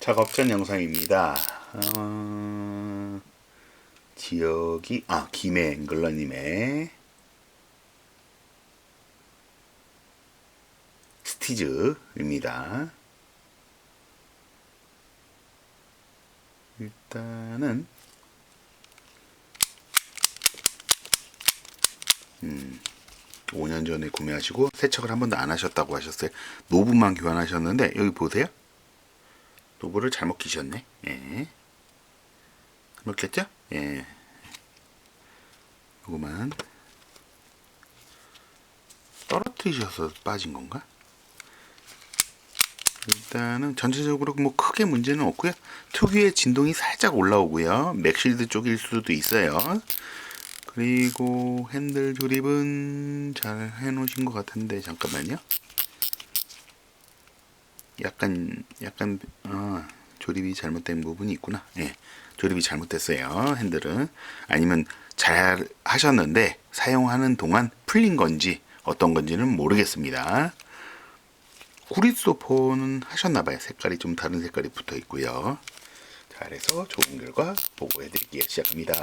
작업 전 영상입니다. 어, 지역이 아 김해 앵글러님의 스티즈입니다. 일단은 음, 5년 전에 구매하시고 세척을 한 번도 안 하셨다고 하셨어요. 노브만 교환하셨는데 여기 보세요. 노브를 잘못 끼셨네. 예. 잘못 꼈죠? 예. 요거만 떨어뜨리셔서 빠진 건가? 일단은 전체적으로 뭐 크게 문제는 없고요. 특유의 진동이 살짝 올라오고요. 맥실드 쪽일 수도 있어요. 그리고 핸들 조립은 잘 해놓으신 것 같은데 잠깐만요. 약간 약간 어, 조립이 잘못된 부분이 있구나. 예, 조립이 잘못됐어요. 핸들은 아니면 잘 하셨는데 사용하는 동안 풀린 건지 어떤 건지는 모르겠습니다. 구릿소포는 하셨나봐요. 색깔이 좀 다른 색깔이 붙어 있고요. 잘해서 좋은 결과 보고해 드릴게요. 시작합니다.